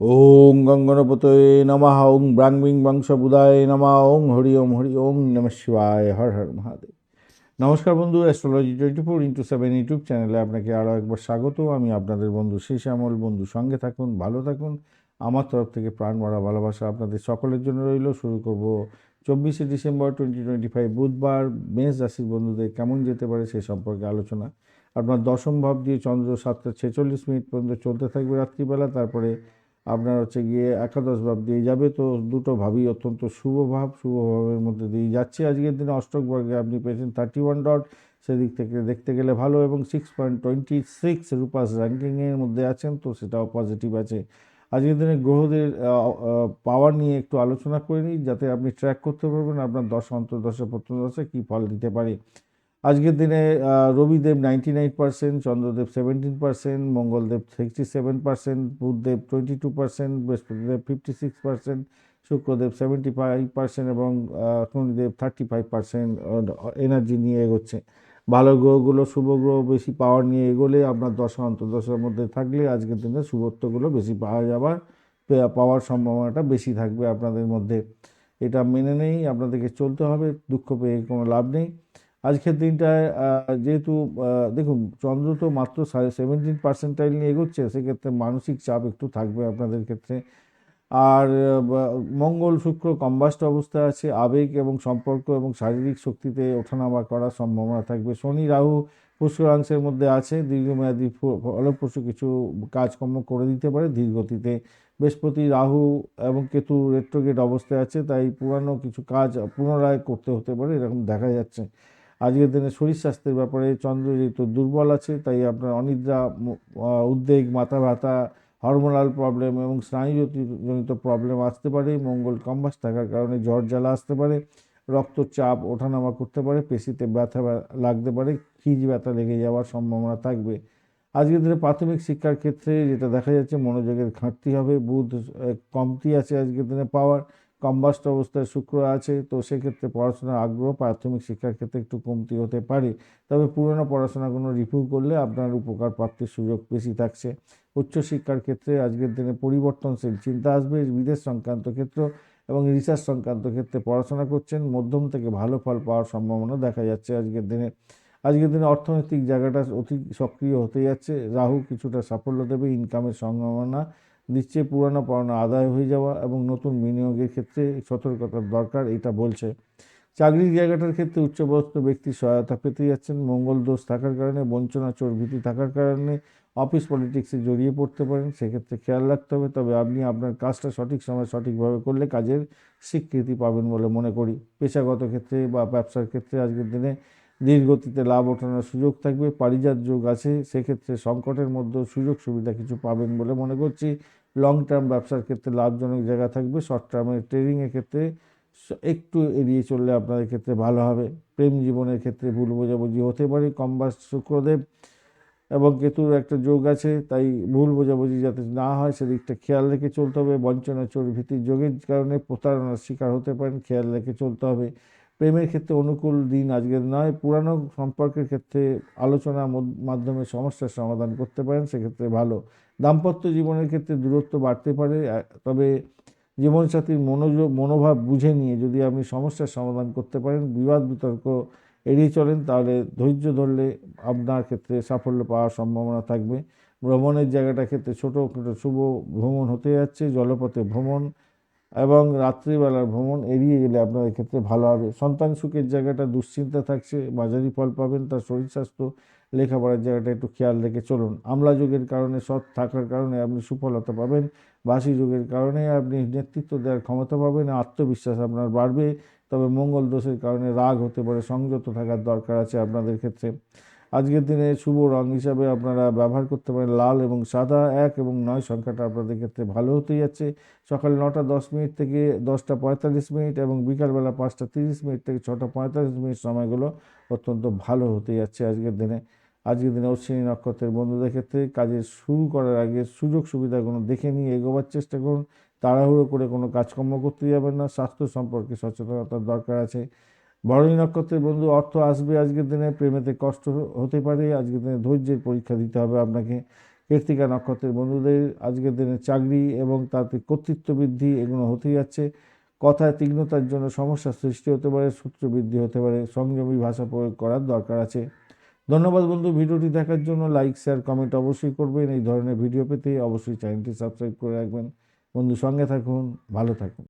ওং গঙ্গনপতয়ে নমঃ, ওং ব্রাংবিং বংশবুদায় নমঃ, ওং হরি ওম, হরি ওং নম শিবায়, হর হর মহাদেব। নমস্কার বন্ধু astrology twenty four into seven YouTube চ্যানেলে আপনাকে আরও একবার স্বাগত। আমি আপনাদের বন্ধু শেষ আমল বন্ধু, সঙ্গে থাকুন, ভালো থাকুন। আমার তরফ থেকে প্রাণ ভরা ভালোবাসা আপনাদের সকলের জন্য রইল। শুরু করব চব্বিশে ডিসেম্বর টোয়েন্টি টোয়েন্টি ফাইভ বুধবার। মেষ রাশির বন্ধুদের কেমন যেতে পারে সে সম্পর্কে আলোচনা। আপনার দশম ভাব দিয়ে চন্দ্র সাতটা ছেচল্লিশ মিনিট পর্যন্ত চলতে থাকবে রাত্রিবেলা। তারপরে আপনার হচ্ছে গিয়ে একাদশ ভাব দিয়ে যাবে। তো দুটো ভাবই অত্যন্ত শুভ ভাব, শুভ ভাবের মধ্যে দিয়ে যাচ্ছে। আজকের দিনে অষ্টক বর্গে আপনি পেয়েছেন থার্টি ওয়ান ডট সেদিক থেকে দেখতে গেলে ভালো এবং সিক্স পয়েন্ট টোয়েন্টি সিক্স রুপাস র্যাঙ্কিংয়ের মধ্যে আছেন, তো সেটাও পজিটিভ আছে। আজকের দিনে গ্রহদের পাওয়ার নিয়ে একটু আলোচনা করে নিই, যাতে আপনি ট্র্যাক করতে পারবেন আপনার দশ অন্তর্দশা প্রত্যদশা কী ফল দিতে পারে। আজকের দিনে Rabidev ninety nine percent, Chandradev seventeen percent, Mangaldev sixty seven percent, Budhdev twenty two percent, Brihaspatidev fifty six percent, Shukradev seventy five percent এবং Shanidev thirty five percent energy নিয়ে এগোচ্ছে। ভালো গ্রহগুলো, শুভ গ্রহ বেশি পাওয়ার নিয়ে এগোলে আপনার দশা অন্তর্দশার মধ্যে থাকলে আজকের দিনে শুভত্বগুলো বেশি পাওয়া যাবার পাওয়ার সম্ভাবনাটা বেশি থাকবে আপনাদের মধ্যে। এটা মেনে নেই, আপনাদেরকে চলতে হবে, দুঃখ পেয়ে কোনো লাভ নেই। আজকের দিনটায় যেহেতু দেখুন, চন্দ্র তো মাত্র সেভেন্টিন পার্সেন্টাইল নিয়ে এগোচ্ছে, সেক্ষেত্রে মানসিক চাপ একটু থাকবে আপনাদের ক্ষেত্রে। আর মঙ্গল, শুক্র কম্বাস্ট অবস্থায় আছে, আবেগ এবং সম্পর্ক এবং শারীরিক শক্তিতে ওঠানামা করার সম্ভাবনা থাকবে। শনি, রাহু পুষ্করাংশের মধ্যে আছে, দীর্ঘমেয়াদী ফলপ্রসূ কিছু কাজকর্ম করে দিতে পারে ধীরগতিতে। বৃহস্পতি, রাহু এবং কেতু রেট্রোগেট অবস্থায় আছে, তাই পুরানো কিছু কাজ পুনরায় করতে হতে পারে, এরকম দেখা যাচ্ছে। আজকের দিনে শরীর স্বাস্থ্যের ব্যাপারে চন্দ্র যেহেতু দুর্বল আছে, তাই আপনার অনিদ্রা উদ্বেগ, মাথা ব্যথা হরমোনাল প্রবলেম এবং স্নায়ুজনিত প্রবলেম আসতে পারে, মঙ্গল কম্বাস থাকার কারণে জ্বর, জ্বালা আসতে পারে, রক্তচাপ, ওঠানামা করতে পারে, পেশিতে ব্যথা লাগতে পারে খিজ ব্যথা লেগে যাওয়ার সম্ভাবনা থাকবে। আজকের দিনে প্রাথমিক শিক্ষার ক্ষেত্রে যেটা দেখা যাচ্ছে, মনোযোগের ঘাটতি হবে, বুধ কমতি আছে আজকের দিনে পাওয়ার কম্বাস্ট অবস্থায় শুক্র আছে, তো সেক্ষেত্রে পড়াশোনার আগ্রহ, প্রাথমিক শিক্ষার ক্ষেত্রে একটু কমতি হতে পারে। তবে পুরনো পড়াশোনাগুলো রিভিউ করলে আপনার উপকার প্রাপ্তির সুযোগ বেশি থাকছে। উচ্চশিক্ষার ক্ষেত্রে আজকের দিনে পরিবর্তনশীল, চিন্তা আসবে, বিদেশ সংক্রান্ত ক্ষেত্র এবং রিসার্চ সংক্রান্ত ক্ষেত্রে পড়াশোনা করছেন, মধ্যম থেকে ভালো ফল পাওয়ার সম্ভাবনা দেখা যাচ্ছে আজকের দিনে। আজকের দিনে অর্থনৈতিক জায়গাটা অতি সক্রিয় হতে যাচ্ছে। রাহু কিছুটা সাফল্য দেবে ইনকামের সম্ভাবনা দিচ্ছে পুরানো পাওনা আদায় হয়ে যাওয়া এবং নতুন বিনিয়োগের ক্ষেত্রে সতর্কতার দরকার, এটা বলছে। চাকরির জায়গাটার ক্ষেত্রে উচ্চপদস্থ ব্যক্তি সহায়তা পেতে যাচ্ছেন। মঙ্গল দোষ থাকার কারণে, বঞ্চনা, চোর ভীতি থাকার কারণে অফিস পলিটিক্সে জড়িয়ে পড়তে পারেন। সেক্ষেত্রে খেয়াল রাখতে হবে, তবে আপনি আপনার কাজটা সঠিক সময় সঠিকভাবে করলে কাজের স্বীকৃতি পাবেন বলে মনে করি। পেশাগত ক্ষেত্রে বা ব্যবসার ক্ষেত্রে আজকের দিনে ধীরগতিতে লাভ ওঠানোর সুযোগ থাকবে, পারিজাত যোগ আছে, সেক্ষেত্রে সংকটের মধ্যেও সুযোগ সুবিধা কিছু পাবেন বলে মনে করছি। লং টার্ম ব্যবসার ক্ষেত্রে লাভজনক জায়গা থাকবে শর্ট টার্মের ট্রেডিংয়ের ক্ষেত্রে একটু এড়িয়ে চললে আপনাদের ক্ষেত্রে ভালো হবে। প্রেম জীবনের ক্ষেত্রে ভুল বোঝাবুঝি হতে পারে কম্বাস শুক্রদেব এবং কেতুর একটা যোগ আছে, তাই ভুল বোঝাবুঝি যাতে না হয়, সেদিকটা খেয়াল রেখে চলতে হবে। বঞ্চনা চোর ভীতির যোগের কারণে প্রতারণার শিকার হতে পারেন, খেয়াল রেখে চলতে হবে। প্রেমের ক্ষেত্রে অনুকূল দিন আজকের নয়, পুরানো সম্পর্কের ক্ষেত্রে আলোচনার মাধ্যমে সমস্যার সমাধান করতে পারেন, সেক্ষেত্রে ভালো। দাম্পত্য জীবনের ক্ষেত্রে দূরত্ব বাড়তে পারে তবে জীবনসাথীর মনোযোগ মনোভাব বুঝে নিয়ে যদি আপনি সমস্যার সমাধান করতে পারেন, বিবাদ বিতর্ক এড়িয়ে চলেন, তাহলে ধৈর্য ধরলে আপনার ক্ষেত্রে সাফল্য পাওয়ার সম্ভাবনা থাকবে। ভ্রমণের জায়গাটার ক্ষেত্রে ছোটো ছোটো শুভ ভ্রমণ হতে যাচ্ছে, জলপথে ভ্রমণ এবং রাত্রিবেলার ভ্রমণ এড়িয়ে গেলে আপনাদের ক্ষেত্রে ভালো হবে। সন্তান সুখের জায়গাটা, দুশ্চিন্তা থাকছে, মাঝারি ফল পাবেন, তার শরীর স্বাস্থ্য, লেখাপড়ার জায়গাটা একটু খেয়াল রেখে চলুন। আমলা যুগের কারণে, সৎ থাকার কারণে আপনি সুফলতা পাবেন, বাসি যুগের কারণে আপনি নেতৃত্ব দেওয়ার ক্ষমতা পাবেন, আত্মবিশ্বাস আপনার বাড়বে, তবে মঙ্গল দোষের কারণে রাগ হতে পারে, সংযত থাকার দরকার আছে আপনাদের ক্ষেত্রে। আজকের দিনে শুভ রং হিসাবে আপনারা ব্যবহার করতে পারেন। লাল এবং সাদা, এক এবং নয় সংখ্যাটা আপনাদের ক্ষেত্রে ভালো হতে যাচ্ছে। সকাল নটা দশ মিনিট থেকে দশটা পঁয়তাল্লিশ মিনিট এবং বিকালবেলা পাঁচটা তিরিশ মিনিট থেকে ছটা পঁয়তাল্লিশ মিনিট সময়গুলো অত্যন্ত ভালো হতে যাচ্ছে আজকের দিনে। আজকের দিনে অশ্বিনী নক্ষত্রের বন্ধুদের ক্ষেত্রে কাজের শুরু করার আগে সুযোগ সুবিধাগুলো দেখে নিয়ে এগোবার চেষ্টা করুন। তাড়াহুড়ো করে কোনো কাজকর্ম করতে যাবেন না। স্বাস্থ্য সম্পর্কে সচেতনতার দরকার আছে। ভরণী নক্ষত্রের বন্ধু, অর্থ আসবে আজকের দিনে, প্রেমেতে কষ্ট হতে পারে, আজকের দিনে ধৈর্যের পরীক্ষা দিতে হবে আপনাকে। কৃত্তিকা নক্ষত্রের বন্ধুদের, আজকের দিনে চাকরি এবং তাতে কর্তৃত্ব বৃদ্ধি এগুলো হতে যাচ্ছে। কথায় তীক্ষ্ণতার জন্য সমস্যার সৃষ্টি হতে পারে সূত্র বৃদ্ধি হতে পারে, সংযমী ভাষা প্রয়োগ করার দরকার আছে। ধন্যবাদ বন্ধু ভিডিওটি দেখার জন্য। লাইক শেয়ার কমেন্ট অবশ্যই করবেন। এই ধরনের ভিডিও পেতে অবশ্যই চ্যানেলটি সাবস্ক্রাইব করে রাখবেন। বন্ধু সঙ্গে থাকুন, ভালো থাকুন।